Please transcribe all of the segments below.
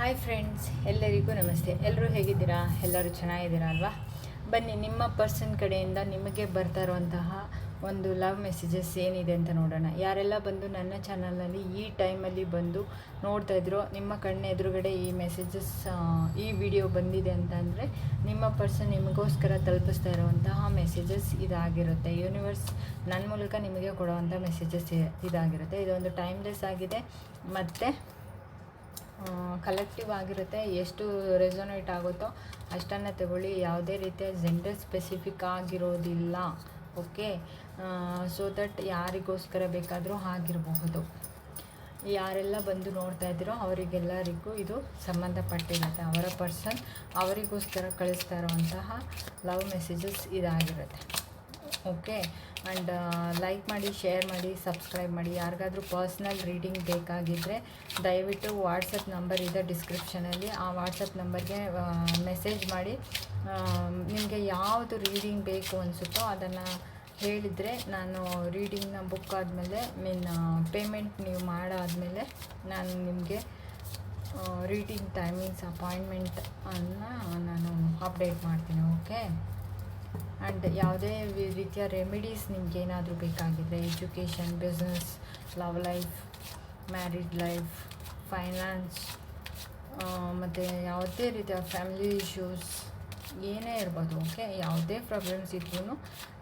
Hi friends ಎಲ್ಲರಿಗೂ ನಮಸ್ತೆ. ಎಲ್ಲರೂ ಹೇಗಿದ್ದೀರಾ? ಎಲ್ಲರೂ ಚೆನ್ನಾಗಿದ್ದೀರಾ ಅಲ್ವಾ? ಬನ್ನಿ, ನಿಮ್ಮ ಪರ್ಸನ್ ಕಡೆಯಿಂದ ನಿಮಗೆ ಬರ್ತಾ ಇರುವಂತಹ ಒಂದು ಲವ್ ಮೆಸೇಜಸ್ ಏನಿದೆ ಅಂತ ನೋಡೋಣ. ಯಾರೆಲ್ಲ ಬಂದು ನನ್ನ ಚಾನಲ್ನಲ್ಲಿ ಈ ಟೈಮಲ್ಲಿ ಬಂದು ನೋಡ್ತಾ ಇದ್ರು, ನಿಮ್ಮ ಕಣ್ಣ ಎದುರುಗಡೆ ಈ ಮೆಸೇಜಸ್ ಈ ವಿಡಿಯೋ ಬಂದಿದೆ ಅಂತ ಅಂದರೆ ನಿಮ್ಮ ಪರ್ಸನ್ ನಿಮಗೋಸ್ಕರ ತಲುಪಿಸ್ತಾ ಇರುವಂತಹ ಮೆಸೇಜಸ್ ಇದಾಗಿರುತ್ತೆ. ಯೂನಿವರ್ಸ್ ನನ್ನ ಮೂಲಕ ನಿಮಗೆ ಕೊಡುವಂಥ ಮೆಸೇಜಸ್ ಇದಾಗಿರುತ್ತೆ. ಇದೊಂದು ಟೈಮ್ಲೆಸ್ ಆಗಿದೆ. ಮತ್ತು ಕಲೆಕ್ಟಿವ್ ಆಗಿರುತ್ತೆ, ಎಷ್ಟು ರೆಸೊನೇಟ್ ಆಗುತ್ತೋ ಅಷ್ಟನ್ನು ತಗೊಳ್ಳಿ. ಯಾವುದೇ ರೀತಿಯ ಜೆಂಡರ್ ಸ್ಪೆಸಿಫಿಕ್ ಆಗಿರೋದಿಲ್ಲ ಓಕೆ ಸೊ ದಟ್ ಯಾರಿಗೋಸ್ಕರ ಬೇಕಾದರೂ ಆಗಿರಬಹುದು. ಯಾರೆಲ್ಲ ಬಂದು ನೋಡ್ತಾ ಇದ್ದೀರೋ ಅವರಿಗೆಲ್ಲರಿಗೂ ಇದು ಸಂಬಂಧಪಟ್ಟಿರುತ್ತೆ. ಅವರ ಪರ್ಸನ್ ಅವರಿಗೋಸ್ಕರ ಕಳಿಸ್ತಾ ಇರುವಂತಹ ಲವ್ ಮೆಸೇಜಸ್ ಇದಾಗಿರುತ್ತೆ. ಓಕೆ? ಆ್ಯಂಡ್ ಲೈಕ್ ಮಾಡಿ ಶೇರ್ ಮಾಡಿ ಸಬ್ಸ್ಕ್ರೈಬ್ ಮಾಡಿ. ಯಾರಿಗಾದ್ರೂ ಪರ್ಸ್ನಲ್ ರೀಡಿಂಗ್ ಬೇಕಾಗಿದ್ದರೆ ದಯವಿಟ್ಟು ವಾಟ್ಸಪ್ ನಂಬರ್ ಇದೆ ಡಿಸ್ಕ್ರಿಪ್ಷನಲ್ಲಿ ಆ ವಾಟ್ಸಪ್ ನಂಬರ್ಗೆ ಮೆಸೇಜ್ ಮಾಡಿ. ನಿಮಗೆ ಯಾವುದು ರೀಡಿಂಗ್ ಬೇಕು ಅನಿಸುತ್ತೋ ಅದನ್ನು ಹೇಳಿದರೆ ನಾನು ರೀಡಿಂಗ್ನ ಬುಕ್ ಆದಮೇಲೆ ಮೀನ್ ಪೇಮೆಂಟ್ ನೀವು ಮಾಡಾದಮೇಲೆ ನಾನು ನಿಮಗೆ ರೀಡಿಂಗ್ ಟೈಮಿಂಗ್ಸ್ ಅಪಾಯಿಂಟ್ಮೆಂಟ್ ಅನ್ನು ನಾನು ಅಪ್ಡೇಟ್ ಮಾಡ್ತೀನಿ ಓಕೆ ಆ್ಯಂಡ್ ಯಾವುದೇ ರೀತಿಯ ರೆಮಿಡೀಸ್ ನಿಮ್ಗೆ ಏನಾದರೂ ಬೇಕಾಗಿದ್ದರೆ education business love life married life finance ಮತ್ತು ಯಾವುದೇ ರೀತಿಯ ಫ್ಯಾಮಿಲಿ ಇಶ್ಯೂಸ್ ಏನೇ ಇರ್ಬೋದು ಓಕೆ ಯಾವುದೇ ಪ್ರಾಬ್ಲಮ್ಸ್ ಇದ್ರೂ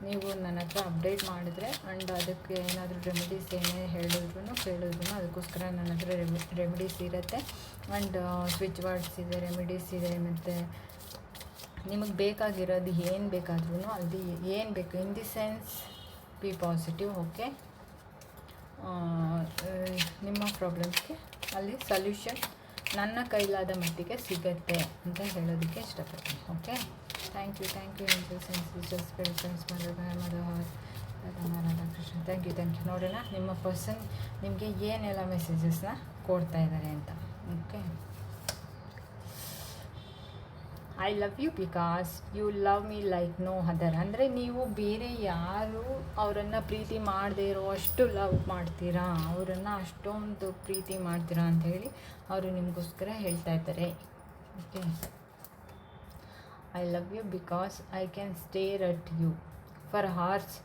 ನೀವು ನನ್ನ ಹತ್ರ ಅಪ್ಡೇಟ್ ಮಾಡಿದ್ರೆ ಆ್ಯಂಡ್ ಅದಕ್ಕೆ ಏನಾದರೂ ರೆಮಿಡೀಸ್ ಏನೇ ಹೇಳಿದ್ರು ಕೇಳಿದ್ರು ಅದಕ್ಕೋಸ್ಕರ ನನ್ನ ಹತ್ರ ರೆಮಿಡೀಸ್ ಇರುತ್ತೆ. ಆ್ಯಂಡ್ ಸ್ವಿಚ್ ವರ್ಡ್ಸ್ ಇದೆ ರೆಮಿಡೀಸ್ ಇದೆ, ಮತ್ತು ನಿಮಗೆ ಬೇಕಾಗಿರೋದು ಏನು ಬೇಕಾದ್ರೂ ಅಲ್ಲಿ ಏನು ಬೇಕು in the sense be positive okay ನಿಮ್ಮ ಪ್ರಾಬ್ಲಮ್ಸ್ಗೆ ಅಲ್ಲಿ ಸೊಲ್ಯೂಷನ್ ನನ್ನ ಕೈಲಾದ ಮಟ್ಟಿಗೆ ಸಿಗತ್ತೆ ಅಂತ ಹೇಳೋದಕ್ಕೆ ಇಷ್ಟಪಡ್ತೀನಿ okay thank you thank you Radhakrishna thank you thank you ನೋಡೋಣ, ನಿಮ್ಮ ಪರ್ಸನ್ ನಿಮಗೆ ಏನೆಲ್ಲ ಮೆಸೇಜಸ್ನ ಕೊಡ್ತಾ ಇದ್ದಾರೆ ಅಂತ okay I love you because you love me like no other ಅಂದರೆ ನೀವು ಬೇರೆ ಯಾರು ಅವರನ್ನು ಪ್ರೀತಿ ಮಾಡದೇ ಇರೋ ಅಷ್ಟು ಲವ್ ಮಾಡ್ತೀರಾ? ಅವರನ್ನು ಅಷ್ಟೊಂದು ಪ್ರೀತಿ ಮಾಡ್ತೀರಾ ಅಂತ ಹೇಳಿ ಅವರು ನಿಮಗೋಸ್ಕರ ಹೇಳ್ತಾ ಇದ್ದಾರೆ. Okay I love you because I can stare at you for hours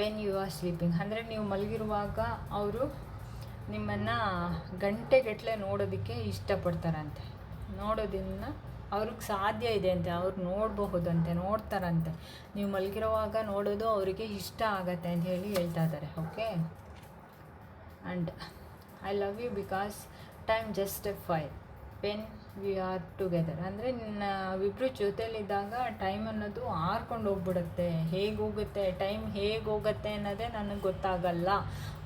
when you are sleeping ಅಂದರೆ ನೀವು ಮಲಗಿರುವಾಗ ಅವರು ನಿಮ್ಮನ್ನು ಗಂಟೆಗಟ್ಟಲೆ ನೋಡೋದಕ್ಕೆ ಇಷ್ಟಪಡ್ತಾರಂತೆ. ನೋಡೋದನ್ನು ಅವ್ರಿಗೆ ಸಾಧ್ಯ ಇದೆ ಅಂತೆ, ಅವ್ರು ನೋಡಬಹುದಂತೆ, ನೋಡ್ತಾರಂತೆ. ನೀವು ಮಲಗಿರುವಾಗ ನೋಡೋದು ಅವರಿಗೆ ಇಷ್ಟ ಆಗತ್ತೆ ಅಂತ ಹೇಳಿ ಹೇಳ್ತಾ ಇದ್ದಾರೆ okay? And I love you because time just five when we are together. ಅಂದರೆ ನಾವಿಬ್ಬರು ಜೊತೇಲಿದ್ದಾಗ ಟೈಮ್ ಅನ್ನೋದು ಹಾರ್ಕೊಂಡು ಹೋಗ್ಬಿಡುತ್ತೆ. ಹೇಗೆ ಹೋಗುತ್ತೆ, ಟೈಮ್ ಹೇಗೆ ಹೋಗುತ್ತೆ ಅನ್ನೋದೇ ನನಗೆ ಗೊತ್ತಾಗಲ್ಲ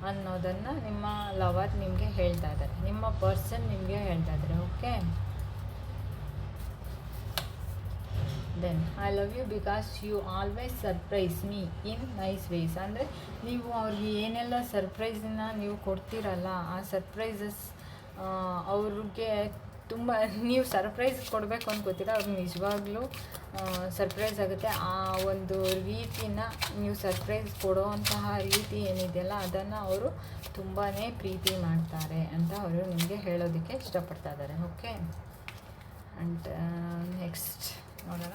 ಅನ್ನೋದನ್ನು ನಿಮ್ಮ ಲವರ್ ನಿಮಗೆ ಹೇಳ್ತಾ ಇದ್ದಾರೆ ನಿಮ್ಮ ಪರ್ಸನ್ ನಿಮಗೆ ಹೇಳ್ತಾ ಇದ್ದಾರೆ okay? Then I love you because you always surprise me in nice ways ಅಂದರೆ ನೀವು ಅವ್ರಿಗೆ ಏನೆಲ್ಲ ಸರ್ಪ್ರೈಸನ್ನ ನೀವು ಕೊಡ್ತೀರಲ್ಲ, ಆ ಸರ್ಪ್ರೈಸಸ್ ಅವ್ರಿಗೆ ತುಂಬ ನೀವು ಸರ್ಪ್ರೈಸ್ ಕೊಡಬೇಕು ಅನ್ಕೋತೀರ ಅವ್ರಿಗೆ ನಿಜವಾಗ್ಲೂ ಸರ್ಪ್ರೈಸ್ ಆಗುತ್ತೆ. ಆ ಒಂದು ರೀತಿನ ನೀವು ಸರ್ಪ್ರೈಸ್ ಕೊಡೋವಂತಹ ರೀತಿ ಏನಿದೆಯಲ್ಲ, ಅದನ್ನು ಅವರು ತುಂಬಾ ಪ್ರೀತಿ ಮಾಡ್ತಾರೆ ಅಂತ ಅವರು ನಿಮಗೆ ಹೇಳೋದಕ್ಕೆ ಇಷ್ಟಪಡ್ತಾ ಇದ್ದಾರೆ. ಓಕೆ ಆ್ಯಂಡ್ ನೆಕ್ಸ್ಟ್ ನೋಡೋಣ.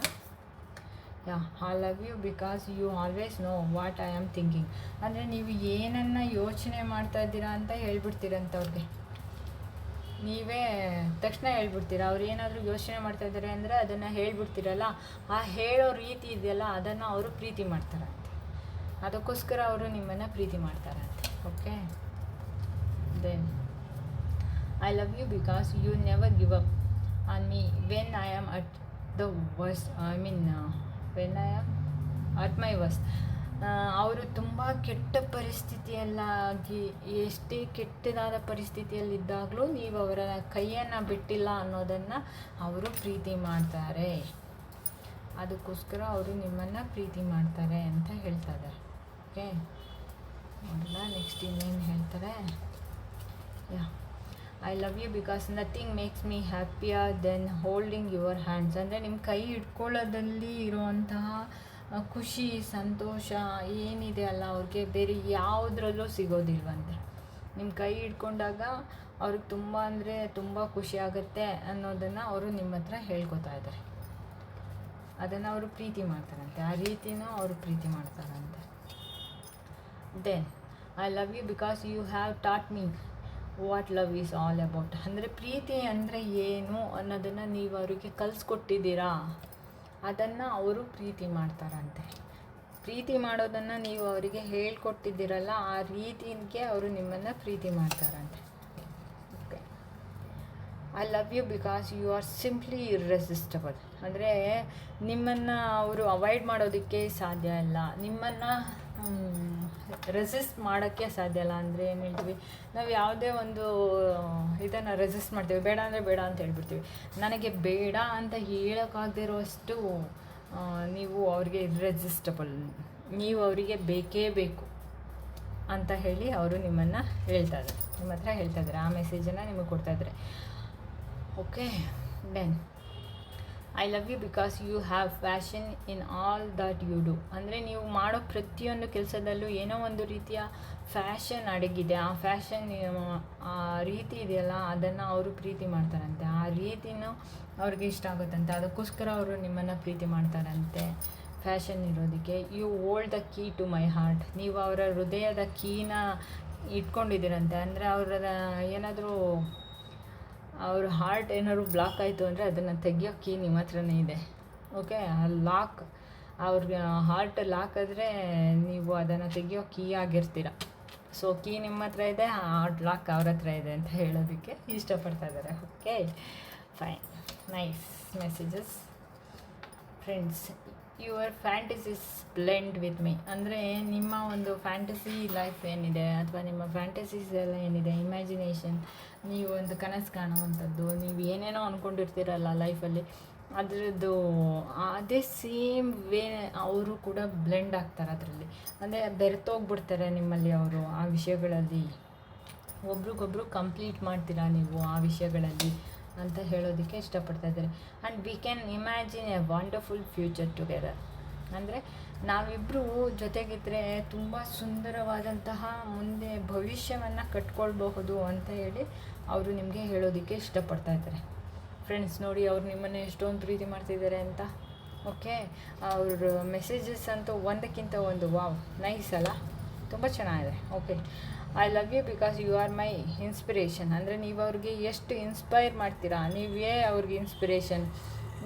Yeah I love you because you always know what I am thinking ಅಂದರೆ ನೀವು ಏನನ್ನು ಯೋಚನೆ ಮಾಡ್ತಾ ಇದ್ದೀರಾ ಅಂತ ಹೇಳ್ಬಿಡ್ತೀರಂಥವ್ರಿಗೆ ನೀವೇ ತಕ್ಷಣ ಹೇಳ್ಬಿಡ್ತೀರ, ಅವ್ರು ಏನಾದರೂ ಯೋಚನೆ ಮಾಡ್ತಾ ಇದ್ದಾರೆ ಅಂದರೆ ಅದನ್ನು ಹೇಳ್ಬಿಡ್ತೀರಲ್ಲ? ಆ ಹೇಳೋ ರೀತಿ ಇದೆಯಲ್ಲ, ಅದನ್ನು ಅವರು ಪ್ರೀತಿ ಮಾಡ್ತಾರಂತೆ. ಅದಕ್ಕೋಸ್ಕರ ಅವರು ನಿಮ್ಮನ್ನು ಪ್ರೀತಿ ಮಾಡ್ತಾರಂತೆ, okay? Then I love you because you never give up on me when I am at the worst I mean when I am at my worst ಅವರು ತುಂಬ ಕೆಟ್ಟ ಪರಿಸ್ಥಿತಿಯಲ್ಲಾಗಿ ಎಷ್ಟೇ ಕೆಟ್ಟದಾದ ಪರಿಸ್ಥಿತಿಯಲ್ಲಿದ್ದಾಗಲೂ ನೀವು ಅವರ ಕೈಯನ್ನು ಬಿಟ್ಟಿಲ್ಲ ಅನ್ನೋದನ್ನು ಅವರು ಪ್ರೀತಿ ಮಾಡ್ತಾರೆ. ಅದಕ್ಕೋಸ್ಕರ ಅವರು ನಿಮ್ಮನ್ನು ಪ್ರೀತಿ ಮಾಡ್ತಾರೆ ಅಂತ ಹೇಳ್ತಾರೆ. ಓಕೆ ನೆಕ್ಸ್ಟ್ ಇನ್ನೇನು ಹೇಳ್ತಾರೆ? Yeah I love you because nothing makes me happier than holding your hands ಅಂದರೆ ನಿಮ್ಮ ಕೈ ಇಟ್ಕೊಳ್ಳೋದಲ್ಲಿ ಇರುವಂತಹ ಖುಷಿ, ಸಂತೋಷ ಏನಿದೆ ಅಲ್ಲ, ಅವ್ರಿಗೆ ಬೇರೆ ಯಾವುದ್ರಲ್ಲೂ ಸಿಗೋದಿಲ್ವಂತೆ. ನಿಮ್ಮ ಕೈ ಹಿಡ್ಕೊಂಡಾಗ ಅವ್ರಿಗೆ ತುಂಬ ಅಂದರೆ ತುಂಬ ಖುಷಿ ಆಗುತ್ತೆ ಅನ್ನೋದನ್ನು ಅವರು ನಿಮ್ಮ ಹತ್ರ ಹೇಳ್ಕೊತಾ ಇದ್ದಾರೆ. ಅದನ್ನು ಅವರು ಪ್ರೀತಿ ಮಾಡ್ತಾರಂತೆ. ಆ ರೀತಿನೂ ಅವರು ಪ್ರೀತಿ ಮಾಡ್ತಾರಂತೆ. Then I love you because you have taught me what love is all about ಅಂದರೆ ಪ್ರೀತಿ ಅಂದರೆ ಏನು ಅನ್ನೋದನ್ನು ನೀವು ಅವರಿಗೆ ಕಲಿಸ್ಕೊಟ್ಟಿದ್ದೀರಾ? ಅದನ್ನು ಅವರು ಪ್ರೀತಿ ಮಾಡ್ತಾರಂತೆ. ಪ್ರೀತಿ ಮಾಡೋದನ್ನು ನೀವು ಅವರಿಗೆ ಹೇಳ್ಕೊಟ್ಟಿದ್ದೀರಲ್ಲ, ಆ ರೀತಿಗೆ ಅವರು ನಿಮ್ಮನ್ನು ಪ್ರೀತಿ ಮಾಡ್ತಾರಂತೆ. Okay I love you because you are simply irresistible ಅಂದರೆ ನಿಮ್ಮನ್ನು ಅವರು ಅವಾಯ್ಡ್ ಮಾಡೋದಕ್ಕೆ ಸಾಧ್ಯ ಇಲ್ಲ. ನಿಮ್ಮನ್ನು ರೆಸಿಸ್ಟ್ ಮಾಡೋಕ್ಕೆ ಸಾಧ್ಯ ಇಲ್ಲ ಅಂದರೆ ಏನು ಹೇಳ್ತೀವಿ? ನಾವು ಯಾವುದೇ ಒಂದು ಇದನ್ನು ರೆಸಿಸ್ಟ್ ಮಾಡ್ತೀವಿ. ಬೇಡ ಅಂದರೆ ಬೇಡ ಅಂತ ಹೇಳ್ಬಿಡ್ತೀವಿ. ನನಗೆ ಬೇಡ ಅಂತ ಹೇಳೋಕ್ಕಾಗದೇ ಇರೋಷ್ಟು ನೀವು ಅವ್ರಿಗೆ ಇರ್ರೆಸಿಸ್ಟಬಲ್ ನೀವು ಅವರಿಗೆ ಬೇಕೇ ಬೇಕು ಅಂತ ಹೇಳಿ ಅವರು ನಿಮ್ಮನ್ನು ಹೇಳ್ತಾ ಇದ್ದಾರೆ. ನಿಮ್ಮ ಹತ್ರ ಹೇಳ್ತಾ ಇದ್ದಾರೆ. ಆ ಮೆಸೇಜನ್ನು ನಿಮಗೆ ಕೊಡ್ತಾ okay then I love you because you have passion in all that you do ಅಂದರೆ ನೀವು ಮಾಡೋ ಪ್ರತಿಯೊಂದು ಕೆಲಸದಲ್ಲೂ ಏನೋ ಒಂದು ರೀತಿಯ ಫ್ಯಾಷನ್ ಅಡಗಿದೆ. ಆ ಫ್ಯಾಷನ್ ಆ ರೀತಿ ಇದೆಯಲ್ಲ, ಅದನ್ನು ಅವರು ಪ್ರೀತಿ ಮಾಡ್ತಾರಂತೆ. ಆ ರೀತಿನೂ ಅವ್ರಿಗೆ ಇಷ್ಟ ಆಗುತ್ತಂತೆ. ಅದಕ್ಕೋಸ್ಕರ ಅವರು ನಿಮ್ಮನ್ನು ಪ್ರೀತಿ ಮಾಡ್ತಾರಂತೆ. ಫ್ಯಾಷನ್ ಇರೋದಕ್ಕೆ. You hold the key to my heart ನೀವು ಅವರ ಹೃದಯದ ಕೀನ ಇಟ್ಕೊಂಡಿದ್ದೀರಂತೆ. ಅಂದರೆ ಅವರ ಏನಾದರೂ ಅವ್ರ ಹಾರ್ಟ್ ಏನಾದ್ರು ಬ್ಲಾಕ್ ಆಯಿತು ಅಂದರೆ ಅದನ್ನು ತೆಗಿಯೋ ಕೀ ನಿಮ್ಮ ಹತ್ರನೇ ಇದೆ. ಓಕೆ ಲಾಕ್ ಅವ್ರಿಗೆ ಹಾರ್ಟ್ ಲಾಕ್ ಆದರೆ ನೀವು ಅದನ್ನು ತೆಗಿಯೋ ಕೀ ಆಗಿರ್ತೀರ. ಸೊ ಕೀ ನಿಮ್ಮ ಹತ್ರ ಇದೆ ಹಾರ್ಟ್ ಲಾಕ್ ಅವ್ರ ಹತ್ರ ಇದೆ ಅಂತ ಹೇಳೋದಕ್ಕೆ ಇಷ್ಟಪಡ್ತಾ ಇದ್ದಾರೆ. Okay fine nice messages friends your fantasies blend with me ಅಂದರೆ ನಿಮ್ಮ ಒಂದು ಫ್ಯಾಂಟಸಿ ಲೈಫ್ ಏನಿದೆ ಅಥವಾ ನಿಮ್ಮ ಫ್ಯಾಂಟಸೀಸ್ ಎಲ್ಲ ಏನಿದೆ? ಇಮ್ಯಾಜಿನೇಷನ್ ನೀವು ಒಂದು ಕನಸು ಕಾಣುವಂಥದ್ದು, ನೀವು ಏನೇನೋ ಅಂದ್ಕೊಂಡಿರ್ತೀರಲ್ಲ ಲೈಫಲ್ಲಿ ಅದರದ್ದು ಅದೇ ಸೇಮ್ ವೇ ಅವರು ಕೂಡ ಬ್ಲೆಂಡ್ ಆಗ್ತಾರೆ ಅದರಲ್ಲಿ. ಅಂದರೆ ಬೆರೆತೋಗ್ಬಿಡ್ತಾರೆ ನಿಮ್ಮಲ್ಲಿ ಅವರು ಆ ವಿಷಯಗಳಲ್ಲಿ. ಒಬ್ರಿಗೊಬ್ರು ಕಂಪ್ಲೀಟ್ ಮಾಡ್ತೀರಾ ನೀವು ಆ ವಿಷಯಗಳಲ್ಲಿ? ಅಂತ ಹೇಳೋದಕ್ಕೆ ಇಷ್ಟಪಡ್ತಾ ಇದ್ದಾರೆ. And we can imagine a wonderful future together ಅಂದರೆ ನಾವಿಬ್ಬರು ಜೊತೆಗಿದ್ದರೆ ತುಂಬ ಸುಂದರವಾದಂತಹ ಮುಂದೆ ಭವಿಷ್ಯವನ್ನು ಕಟ್ಕೊಳ್ಬಹುದು ಅಂತ ಹೇಳಿ ಅವರು ನಿಮಗೆ ಹೇಳೋದಕ್ಕೆ ಇಷ್ಟಪಡ್ತಾ ಇದ್ದಾರೆ. ಫ್ರೆಂಡ್ಸ್ ನೋಡಿ ಅವ್ರು ನಿಮ್ಮನ್ನು ಎಷ್ಟೊಂದು ಪ್ರೀತಿ ಮಾಡ್ತಿದ್ದಾರೆ ಅಂತ. ಓಕೆ ಅವ್ರ ಮೆಸೇಜಸ್ ಅಂತೂ ಒಂದಕ್ಕಿಂತ ಒಂದು ವಾವ್ ನೈಸ್ ಅಲ್ಲ? ತುಂಬ ಚೆನ್ನಾಗಿದೆ. Okay I love you because you are my inspiration ಅಂದರೆ ನೀವು ಅವ್ರಿಗೆ ಎಷ್ಟು ಇನ್ಸ್ಪೈರ್ ಮಾಡ್ತೀರಾ? ನೀವೇ ಅವ್ರಿಗೆ ಇನ್ಸ್ಪಿರೇಷನ್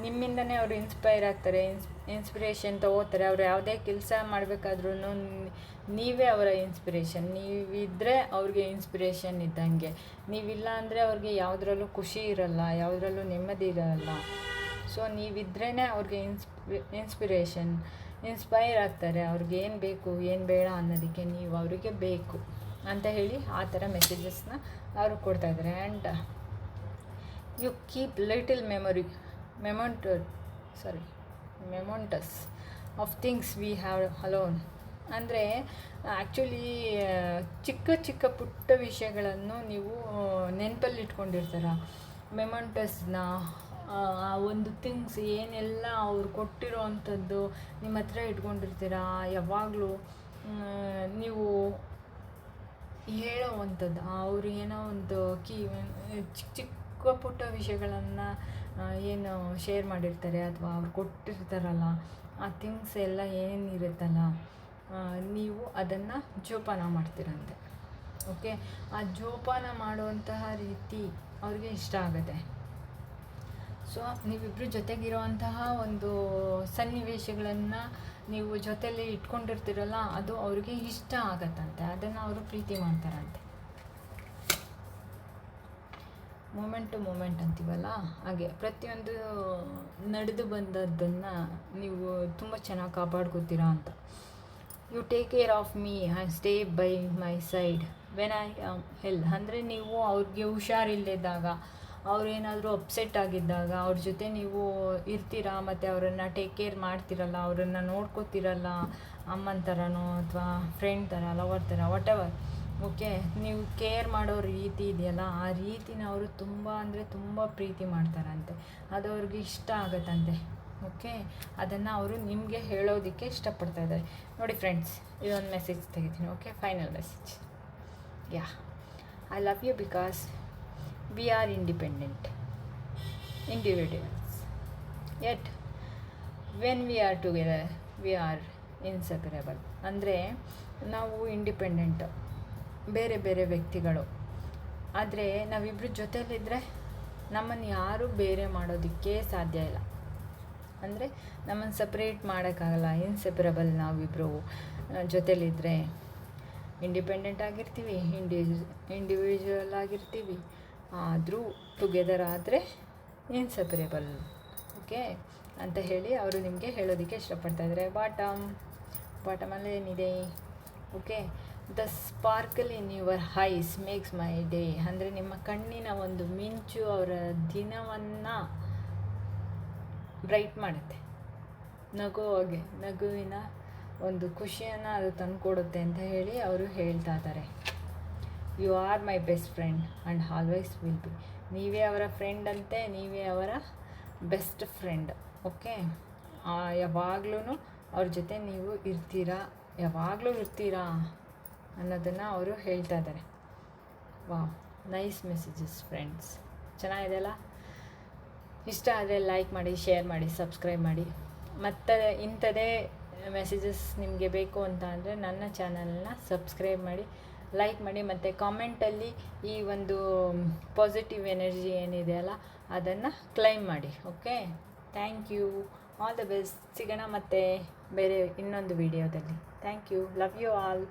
ನಿಮ್ಮಿಂದನೇ ಅವರು ಇನ್ಸ್ಪೈರ್ ಆಗ್ತಾರೆ ಇನ್ಸ್ ಇನ್ಸ್ಪಿರೇಷನ್ ತೊಗೋತಾರೆ. ಅವ್ರು ಯಾವುದೇ ಕೆಲಸ ಮಾಡಬೇಕಾದ್ರೂ ನೀವೇ ಅವರ ಇನ್ಸ್ಪಿರೇಷನ್ ನೀವಿದ್ದರೆ ಅವ್ರಿಗೆ ಇನ್ಸ್ಪಿರೇಷನ್ ಇದ್ದಂಗೆ. ನೀವಿಲ್ಲ ಅಂದರೆ ಅವ್ರಿಗೆ ಯಾವುದ್ರಲ್ಲೂ ಖುಷಿ ಇರಲ್ಲ, ಯಾವುದ್ರಲ್ಲೂ ನೆಮ್ಮದಿ ಇರಲ್ಲ. ಸೊ ನೀವಿದ್ರೇ ಅವ್ರಿಗೆ ಇನ್ಸ್ಪಿ ಇನ್ಸ್ಪಿರೇಷನ್ ಇನ್ಸ್ಪೈರ್ ಆಗ್ತಾರೆ. ಅವ್ರಿಗೆ ಏನು ಬೇಕು, ಏನು ಬೇಡ ಅನ್ನೋದಕ್ಕೆ ನೀವು ಅವರಿಗೆ ಬೇಕು ಅಂತ ಹೇಳಿ ಆ ಥರ ಮೆಸೇಜಸ್ನ ಅವರು ಕೊಡ್ತಾಯಿದ್ದಾರೆ and you keep little memory memento sorry mementos of things we have alone ಅಂದರೆ ಆ್ಯಕ್ಚುಲಿ ಚಿಕ್ಕ ಚಿಕ್ಕ ಪುಟ್ಟ ವಿಷಯಗಳನ್ನು ನೀವು ನೆನಪಲ್ಲಿ ಇಟ್ಕೊಂಡಿರ್ತಾರ. ಮೆಮೊಂಟಸ್ನ ಆ ಒಂದು ಥಿಂಗ್ಸ್ ಏನೆಲ್ಲ ಅವ್ರು ಕೊಟ್ಟಿರೋ ಅಂಥದ್ದು ನಿಮ್ಮ ಹತ್ರ ಇಟ್ಕೊಂಡಿರ್ತೀರಾ? ಯಾವಾಗಲೂ ನೀವು ಹೇಳೋವಂಥದ್ದು ಅವ್ರು ಏನೋ ಒಂದು ಕೀ ಚಿಕ್ಕ ಚಿಕ್ಕ ಪುಟ್ಟ ವಿಷಯಗಳನ್ನು ಏನು ಶೇರ್ ಮಾಡಿರ್ತಾರೆ ಅಥವಾ ಅವ್ರು ಕೊಟ್ಟಿರ್ತಾರಲ್ಲ, ಆ ಥಿಂಗ್ಸ್ ಎಲ್ಲ ಏನಿರುತ್ತಲ್ಲ ನೀವು ಅದನ್ನು ಜೋಪಾನ ಮಾಡ್ತೀರಂತೆ ಓಕೆ ಆ ಜೋಪಾನ ಮಾಡುವಂತಹ ರೀತಿ ಅವ್ರಿಗೆ ಇಷ್ಟ ಆಗುತ್ತೆ. ಸೊ ನೀವಿಬ್ಬರು ಜೊತೆಗಿರುವಂತಹ ಒಂದು ಸನ್ನಿವೇಶಗಳನ್ನು ನೀವು ಜೊತೆಯಲ್ಲಿ ಇಟ್ಕೊಂಡಿರ್ತೀರಲ್ಲ, ಅದು ಅವ್ರಿಗೆ ಇಷ್ಟ ಆಗತ್ತಂತೆ. ಅದನ್ನು ಅವರು ಪ್ರೀತಿ ಮಾಡ್ತಾರಂತೆ. ಮೂಮೆಂಟ್ ಟು ಮೂಮೆಂಟ್ ಅಂತೀವಲ್ಲ? ಹಾಗೆ ಪ್ರತಿಯೊಂದು ನಡೆದು ಬಂದದ್ದನ್ನು ನೀವು ತುಂಬ ಚೆನ್ನಾಗಿ ಕಾಪಾಡ್ಕೋತೀರಾ ಅಂತ. You take care of me I stay by my side when I ill ಅಂದರೆ ನೀವು ಅವ್ರಿಗೆ ಹುಷಾರಿಲ್ಲದಾಗ ಅವ್ರೇನಾದರೂ ಅಪ್ಸೆಟ್ ಆಗಿದ್ದಾಗ ಅವ್ರ ಜೊತೆ ನೀವು ಇರ್ತೀರಾ? ಮತ್ತು ಅವರನ್ನು ಟೇಕ್ ಕೇರ್ ಮಾಡ್ತಿರಲ್ಲ, ಅವರನ್ನು ನೋಡ್ಕೋತಿರಲ್ಲ, ಅಮ್ಮನ ಥರನೋ ಅಥವಾ ಫ್ರೆಂಡ್ ಥರ ಲವರ್ ಥರ ವಾಟ್ ಎವರ್ ಓಕೆ ನೀವು ಕೇರ್ ಮಾಡೋ ರೀತಿ ಇದೆಯಲ್ಲ, ಆ ರೀತಿನ ಅವರು ತುಂಬ ಅಂದರೆ ತುಂಬ ಪ್ರೀತಿ ಮಾಡ್ತಾರಂತೆ. ಅದು ಅವ್ರಿಗೆ ಇಷ್ಟ ಆಗತ್ತಂತೆ. ಓಕೆ ಅದನ್ನು ಅವರು ನಿಮಗೆ ಹೇಳೋದಕ್ಕೆ ಇಷ್ಟಪಡ್ತಾ ಇದ್ದಾರೆ. ನೋಡಿ ಫ್ರೆಂಡ್ಸ್ ಇದೊಂದು ಮೆಸೇಜ್ ತೆಗಿತೀನಿ. Okay final message yeah I love you because we are independent individuals. Yet when we are together we are inseparable ಅಂದರೆ, ನಾವು ಇಂಡಿಪೆಂಡೆಂಟ್ ಬೇರೆ ಬೇರೆ ವ್ಯಕ್ತಿಗಳು. ಆದರೆ ನಾವಿಬ್ಬರು ಜೊತೆಯಲ್ಲಿದ್ದರೆ ನಮ್ಮನ್ನು ಯಾರೂ ಬೇರೆ ಮಾಡೋದಕ್ಕೆ ಸಾಧ್ಯ ಇಲ್ಲ. ಅಂದರೆ, ನಮ್ಮನ್ನು ಸಪ್ರೇಟ್ ಮಾಡೋಕ್ಕಾಗಲ್ಲ. ಇನ್ಸೆಪರಬಲ್ ನಾವಿಬ್ಬರು ಜೊತೆಯಲ್ಲಿದ್ದರೆ ಇಂಡಿಪೆಂಡೆಂಟ್ ಆಗಿರ್ತೀವಿ. ಇಂಡಿವಿಜ್ ಇಂಡಿವಿಜುವಲ್ ಆಗಿರ್ತೀವಿ. ಆದರೂ ಟುಗೆದರ್ ಆದರೆ ಇನ್ಸೆಪರೇಬಲ್ ಓಕೆ ಅಂತ ಹೇಳಿ ಅವರು ನಿಮಗೆ ಹೇಳೋದಕ್ಕೆ ಇಷ್ಟಪಡ್ತಾ ಇದ್ದಾರೆ ಬಾಟಮ್ ಬಾಟಮಲ್ಲಿ ಏನಿದೆ? Okay the sparkle in your eyes makes my day ಅಂದರೆ ನಿಮ್ಮ ಕಣ್ಣಿನ ಒಂದು ಮಿಂಚು ಅವರ ದಿನವನ್ನು ಬ್ರೈಟ್ ಮಾಡುತ್ತೆ. ನಗುವಾಗೆ ನಗುವಿನ ಒಂದು ಖುಷಿಯನ್ನು ಅದು ತಂದುಕೊಡುತ್ತೆ ಅಂತ ಹೇಳಿ ಅವರು ಹೇಳ್ತಾ ಇದ್ದಾರೆ you are my best friend and always will be ನೀವೇ ಅವರ ಫ್ರೆಂಡ್ ಅಂತೆ, ನೀವೇ ಅವರ ಬೆಸ್ಟ್ ಫ್ರೆಂಡ್ ಓಕೆ ಯಾವಾಗ್ಲೂ ಅವ್ರ ಜೊತೆ ನೀವು ಇರ್ತೀರಾ? ಯಾವಾಗಲೂ ಇರ್ತೀರಾ ಅನ್ನೋದನ್ನು ಅವರು ಹೇಳ್ತಾ ಇದ್ದಾರೆ. ವಾ ನೈಸ್ ಮೆಸೇಜಸ್ ಫ್ರೆಂಡ್ಸ್ ಚೆನ್ನಾಗಿದೆಯಲ್ಲ ಇಷ್ಟ ಆದರೆ ಲೈಕ್ ಮಾಡಿ ಶೇರ್ ಮಾಡಿ ಸಬ್ಸ್ಕ್ರೈಬ್ ಮಾಡಿ. ಮತ್ತು ಇಂಥದೇ ಮೆಸೇಜಸ್ ನಿಮಗೆ ಬೇಕು ಅಂತ ಅಂದರೆ ನನ್ನ ಚಾನಲ್ನ ಸಬ್ಸ್ಕ್ರೈಬ್ ಮಾಡಿ. ಲೈಕ್ ಮಾಡಿ ಮತ್ತು ಕಾಮೆಂಟಲ್ಲಿ ಈ ಒಂದು ಪಾಸಿಟಿವ್ ಎನರ್ಜಿ ಏನಿದೆಯಲ್ಲ ಅದನ್ನು ಕ್ಲೈಮ್ ಮಾಡಿ okay thank you all the best ಸಿಗೋಣ ಮತ್ತು ಬೇರೆ ಇನ್ನೊಂದು ವಿಡಿಯೋದಲ್ಲಿ thank you love you all